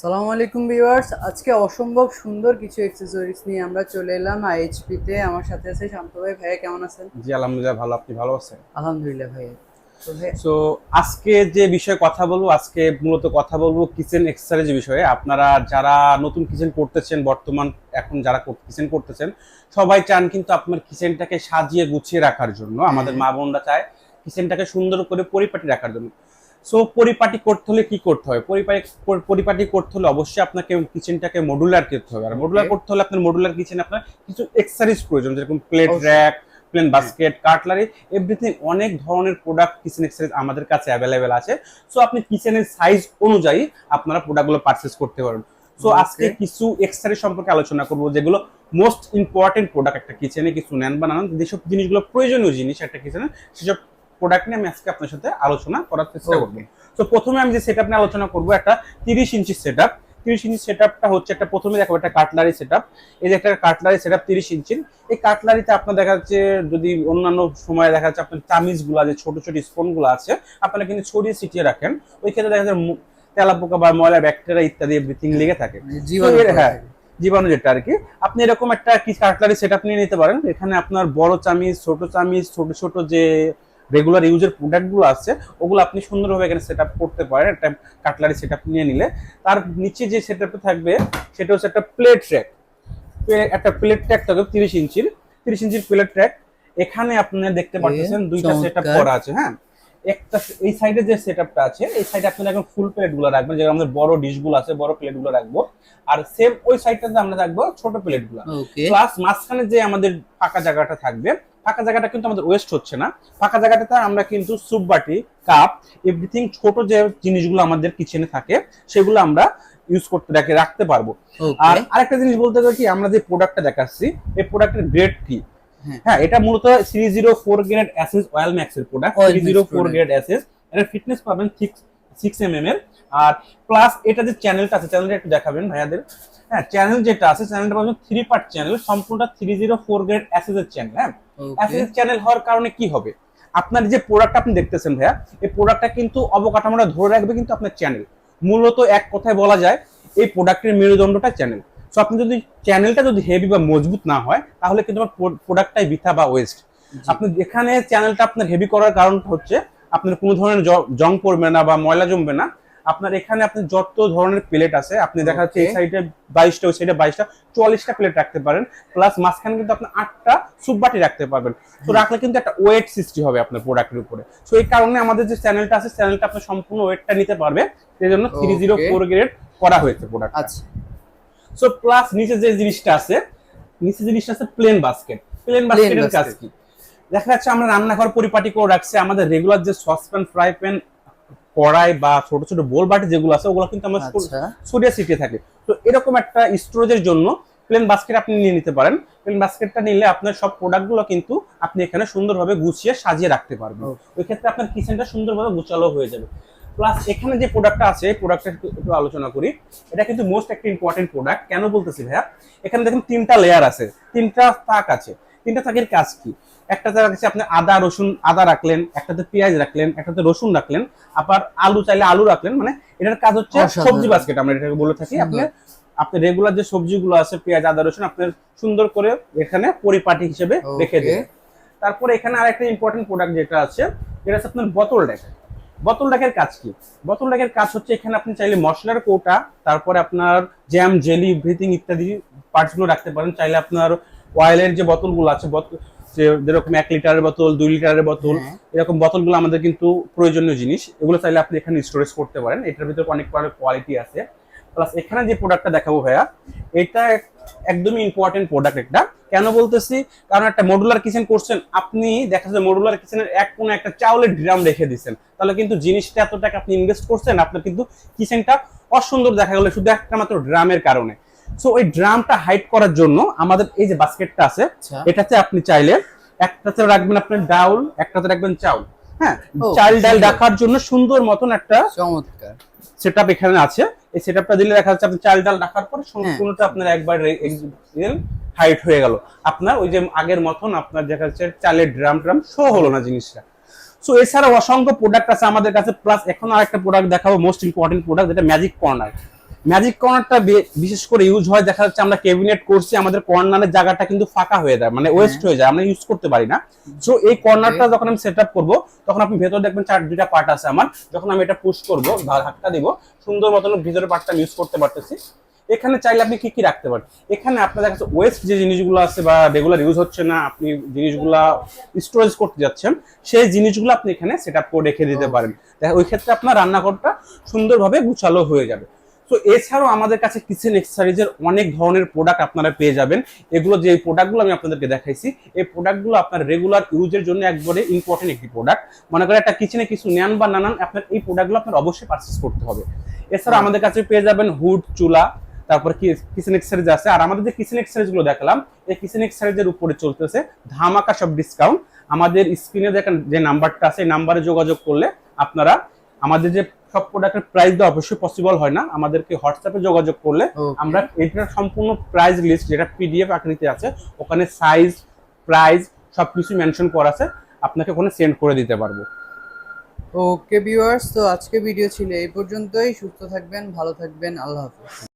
সালামু আলাইকুম ভিউয়ার্স। আজকে অসম্ভব সুন্দর কিছু এক্সেসরিজ নিয়ে আমরা চলে এলাম আইএইচপি তে আমার সাথে আছে শান্ত ভাই। ভাইয়া কেমন আছেন? জি আলহামদুলিল্লাহ ভালো। আপনি ভালো আছেন? আলহামদুলিল্লাহ ভাইয়া। সো আজকে যে বিষয়ে কথা বলব আজকে মূলত কথা বলব কিচেন এক্সারসাইজ বিষয়ে। আপনারা যারা নতুন কিচেন করতেছেন বর্তমান এখন যারা কিচেন করতেছেন সবাই চান কিন্তু আপনার কিচেনটাকে সাজিয়ে গুছিয়ে রাখার জন্য। আমাদের মা বোনরা চায় কিচেনটাকে সুন্দর করে পরিপাটি রাখার জন্য। সো পরিপাটি করতে হলে কি করতে হবে পরিপাটি পরিপাটি করতে হলে অবশ্যই আপনাকে কিচেনটাকে মডুলার করতে হবে। আর মডুলার করতে হলে আপনার মডুলার কিচেন আপনার কিছু এক্সারসাইজ প্রয়োজন যেরকম plate rack plane basket cutlery everything অনেক ধরনের প্রোডাক্ট কিচেন এক্সারসাইজ আমাদের কাছে অ্যাভেলেবেল আছে। সো আপনি কিচেনের সাইজ অনুযায়ী আপনারা প্রোডাক্টগুলো পারচেস করতে পারেন সো আজকে কিছু এক্সারসাইজ সম্পর্কে আলোচনা করব যেগুলো মোস্ট ইম্পর্টেন্ট প্রোডাক্ট একটা কিচেনে কিছু নেন বা নানান যেসব জিনিসগুলো প্রয়োজনীয় জিনিস একটা কিচেনে সেসব প্রোডাক্ট নিয়ে আমি আজকে আপনার সাথে আলোচনা করার চেষ্টা. করব। তো প্রথমে আমি যে সেটআপ নিয়ে আলোচনা করব একটা তিরিশ ইঞ্চি সেটআপ তিরিশ ইঞ্চি সেটআপটা হচ্ছে একটা প্রথমে দেখো একটা কাটলারি সেটআপ এই যে একটা কাটলারি সেটআপ তিরিশ ইঞ্চির এই কাটলারিতে আপনার দেখা যাচ্ছে যদি অন্যান্য সময় দেখা যাচ্ছে আপনার চামিজগুলা যে ছোট ছোট স্পুনগুলো আছে আপনারা কিন্তু ছড়িয়ে ছিটিয়ে রাখেন। ওই ক্ষেত্রে দেখা যাচ্ছে মু- তেলাপোকা বা ময়লা ব্যাকটেরিয়া ইত্যাদি এভরিথিং লেগে থাকে। মানে জীবাণু হ্যাঁ জীবাণু যেটা আর কি। আপনি এরকম একটা কি কাটলারি সেট আপ নিয়ে নিতে পারেন। এখানে আপনার বড় চামিজ ছোট চামিজ ছোট ছোট যে রেগুলার ইউজের প্রোডাক্টগুলো আছে ওগুলো আপনি সুন্দরভাবে এখানে সেট করতে পারেন। একটা কাটলারি সেট নিয়ে নিলে। তার নিচে যে সেট থাকবে সেটা হচ্ছে একটা প্লেট ট্র্যাক একটা প্লেট ট্র্যাক থাকবে তিরিশ ইঞ্চির। তিরিশ ইঞ্চির প্লেট ট্র্যাক এখানে আপনি দেখতে পাচ্ছেন দুইটা সেট। করা আছে হ্যাঁ? একটা এই সাইডে যে সেটআপটা আছে এই সাইডে আপনি এখন ফুল প্লেটগুলো রাখবেন। যেমন আমাদের বড় ডিশগুলো আছে বড় প্লেটগুলো রাখব। আর সেম ওই সাইডটাতে আমরা রাখব ছোট প্লেটগুলো। প্লাস মাঝখানে যে আমাদের ফাঁকা জায়গাটা থাকবে ফাঁকা জায়গাটা কিন্তু আমাদের ওয়েস্ট হচ্ছে না। ফাঁকা জায়গাটাতে আমরা কিন্তু সুপ বাটি কাপ এভরিথিং ছোট যে জিনিসগুলো আমাদের কিচেনে থাকে সেগুলো আমরা ইউজ করতে রাখে রাখতে পারব। আর আরেকটা জিনিস বলতে গেলে কি আমরা যে প্রোডাক্টটা দেখাচ্ছি এই প্রোডাক্টের গ্রেড কি? হ্যাঁ। হ্যাঁ এটা মূলত three zero four grade SS oil ম্যাক্সের product Oil three zero four. Grade SS এটার ফিটনেস পাবেন সিক্স সিক্স এম এম এর। আর প্লাস এটা যে চ্যানেলটা আছে চ্যানেলটা একটু দেখাবেন ভাইয়াদের। হ্যাঁ চ্যানেল যেটা আছে চ্যানেলটা পাবেন থ্রি পার্ট চ্যানেল সম্পূর্ণটা three zero four grade SS এর চ্যানেল হ্যাঁ? অ্যাসেস চ্যানেল হওয়ার কারণে কি হবে? আপনার যে প্রোডাক্ট আপনি দেখতেছেন ভাইয়া এই প্রোডাক্টটা কিন্তু অবকাঠামোটা ধরে রাখবে কিন্তু আপনার চ্যানেল মূলত এক কথায় বলা যায় এই প্রোডাক্টের মেরুদণ্ডটা চ্যানেল সো আপনি যদি চ্যানেলটা যদি হেভি বা মজবুত না হয় তাহলে কিন্তু আমার প্রোডাক্টটাই বৃথা বা ওয়েস্ট আপনি এখানে চ্যানেলটা আপনার হেভি করার কারণটা হচ্ছে আপনার কোনো ধরনের জ- জং পড়বে না বা ময়লা জমবে না আপনার এখানে আপনি যত ধরনের প্লেট আছে আপনি দেখা যাচ্ছে এই সাইডে বাইশটা ওই সাইডে বাইশটা চুয়াল্লিশটা প্লেট রাখতে পারেন। প্লাস মাঝখানে কিন্তু আপনি আটটা সুপবাটি রাখতে পারবেন। তো রাখলে কিন্তু একটা ওয়েট সৃষ্টি হবে আপনার প্রোডাক্টের উপরে। তো এই কারণে আমাদের যে চ্যানেলটা আছে চ্যানেলটা আপনার সম্পূর্ণ ওয়েটটা নিতে পারবে সেই জন্য থ্রি জিরো ফোর গ্রেড করা হয়েছে প্রোডাক্ট আচ্ছা। সো প্লাস নিচে যে জিনিসটা আছে নিচে জিনিসটা আছে প্লেন বাস্কেট প্লেন বাস্কেটের কাজ কি? দেখা যাচ্ছে আমরা রান্নাঘর পরিপাটি করে রাখছি আমাদের রেগুলার যে সসপ্যান ফ্রাই প্যান কড়াই বা ছোট ছোট বোল বাটি যেগুলো আছে ওগুলো কিন্তু আমার আচ্ছা। সরিয়ে ছিটিয়ে থাকে। তো এরকম একটা স্টোরেজের জন্য প্লেন বাস্কেট আপনি নিয়ে নিতে পারেন। প্লেন বাস্কেটটা নিলে আপনার সব প্রোডাক্টগুলো কিন্তু আপনি এখানে সুন্দরভাবে গুছিয়ে সাজিয়ে রাখতে পারবেন। ওই ক্ষেত্রে আপনার কিচেনটা সুন্দরভাবে গুছালো হয়ে যাবে। প্লাস এখানে যে প্রোডাক্টটা আছে এই প্রোডাক্টটা একটু আলোচনা করি। এটা কিন্তু মোস্ট একটা ইম্পর্টেন্ট প্রোডাক্ট কেন বলতেছি ভাইয়া? এখানে দেখুন তিনটা লেয়ার আছে। তিনটা তাক আছে। তিনটা তাকের কাজ কি? একটাতে রাখছে আপনি আদা রসুন আদা রাখলেন একটাতে পেঁয়াজ রাখলেন একটাতে রসুন রাখলেন আবার আলু চাইলে আলু রাখলেন মানে এটার কাজ হচ্ছে সবজি বাস্কেট আমরা এটাকে বলে থাকি। আপনি আপনি রেগুলার যে সবজিগুলো আছে পেঁয়াজ আদা রসুন আপনি সুন্দর করে এখানে পরিপাটি হিসেবে রেখে. দিন তারপরে এখানে আরেকটা ইম্পর্টেন্ট প্রোডাক্ট যেটা আছে এটা হচ্ছে আপনার বোতল ডেক বোতল ডেকের কাজ কি? বোতল ডেকের কাজ হচ্ছে এখানে আপনি চাইলে মশলার কৌটা তারপরে আপনার জ্যাম জেলি ব্রিথিং ইত্যাদি পার্টসগুলো রাখতে পারেন। চাইলে আপনার অয়েলের যে বোতলগুলো আছে যে যেরকম এক লিটারের বোতল দুই লিটারের বোতল হ্যাঁ। এরকম বোতলগুলো আমাদের কিন্তু প্রয়োজনীয় জিনিস। এগুলো চাইলে আপনি এখানে স্টোরেজ করতে পারেন। এটার ভিতরে অনেক কোয়ালিটি আছে। প্লাস এখানে যে প্রোডাক্টটা দেখাবো ভাইয়া এটা একদমই ইম্পর্টেন্ট প্রোডাক্ট একটা কেন বলতেছি? কারণ একটা মডুলার কিচেন করছেন আপনি দেখা যায় মডুলার কিচেনের এক কোণে একটা চাউলের ড্রাম রেখে দিচ্ছেন। তাহলে কিন্তু জিনিসটা এত টাকা আপনি ইনভেস্ট করছেন আপনার কিন্তু কিচেনটা অসুন্দর দেখা গেলো শুধু একটা মাত্র ড্রামের কারণে। সো ওই ড্রামটা হাইড করার জন্য আমাদের এই যে বাস্কেটটা আছে আচ্ছা। এটাতে আপনি চাইলে একটাতে রাখবেন আপনার ডাউল একটাতে রাখবেন চাউল। হ্যাঁ চাল ডাল। রাখার জন্য সুন্দর মতন একটা চমৎকার। সেটআপ এখানে আছে। এই সেটআপটা দিলে দেখা যাচ্ছে আপনি চাল ডাল রাখার পর হ্যাঁ। সম্পূর্ণটা আপনার একবার হাইট হয়ে গেল। আপনার ওই যে আগের মতন আপনার দেখা যাচ্ছে চালের ড্রাম ড্রাম শো হলো না জিনিসটা। সো এছাড়া অসংখ্য প্রোডাক্ট আছে আমাদের কাছে প্লাস এখন আর একটা প্রোডাক্ট দেখাবো মোস্ট ইম্পর্টেন্ট প্রোডাক্ট যেটা ম্যাজিক কর্নার ম্যাজিক কর্নারটা বিশেষ করে ইউজ হয় দেখা যাচ্ছে আমরা ক্যাবিনেট করছি আমাদের কর্নারের জায়গাটা কিন্তু ফাঁকা হয়ে যায় মানে ওয়েস্ট হয়ে যায় আমরা ইউজ করতে পারি না। সো এই কর্নারটা যখন আমি সেট আপ করব তখন আপনি ভেতর দেখবেন চার দুইটা পার্ট আছে আমার। যখন আমি এটা পুশ করব ধাক্কা দিব সুন্দর মতন ভিতরের পার্টটা ইউজ করতে পারতেছি। এখানে চাইলে আপনি কি কি রাখতে পারেন? এখানে আপনার যাচ্ছে ওয়েস্ট যে জিনিসগুলো আছে বা রেগুলার ইউজ হচ্ছে না আপনি জিনিসগুলা স্টোরেজ করতে যাচ্ছেন সেই জিনিসগুলো আপনি এখানে সেট আপ করে রেখে দিতে পারেন। দেখা ওই ক্ষেত্রে আপনার রান্নাঘরটা সুন্দরভাবে গুছালো হয়ে যাবে। তো এছাড়াও আমাদের কাছে কিচেন এক্সারিজের অনেক ধরনের প্রোডাক্ট আপনারা পেয়ে যাবেন। এগুলো যে প্রোডাক্টগুলো আমি আপনাদেরকে দেখাইছি এই প্রোডাক্টগুলো আপনার রেগুলার ইউজের জন্য একবারে ইম্পর্টেন্ট একটি প্রোডাক্ট মনে করেন একটা কিচেনে কিছু নেন বা নানান আপনার এই প্রোডাক্টগুলো আপনার অবশ্যই পারচেস করতে হবে। এছাড়া আমাদের কাছে পেয়ে যাবেন হুড চুলা তারপর কি কিচেন এক্সারিজ আছে। আর আমাদের যে কিচেন এক্সারিজগুলো দেখালাম এই কিচেন এক্সারিজের উপরে চলতেছে ধামাকা সব ডিসকাউন্ট আমাদের স্ক্রিনে দেখেন যে নাম্বারটা আছে এই নাম্বারে যোগাযোগ করলে আপনারা আমাদের যে সব প্রোডাক্টের প্রাইস দেওয়া অবশ্যই পসিবল হয় না। আমাদেরকে হোয়াটসঅ্যাপে যোগাযোগ করলে আমরা এটার সম্পূর্ণ প্রাইস লিস্ট যেটা পিডিএফ আকৃতি আছে ওখানে সাইজ প্রাইস সব কিছু মেনশন করা আছে আপনাকে ওখানে সেন্ড করে দিতে পারব। ওকে ভিউয়ার্স তো আজকে ভিডিও ছিল এই পর্যন্তই। সুস্থ থাকবেন ভালো থাকবেন আল্লাহ হাফেজ।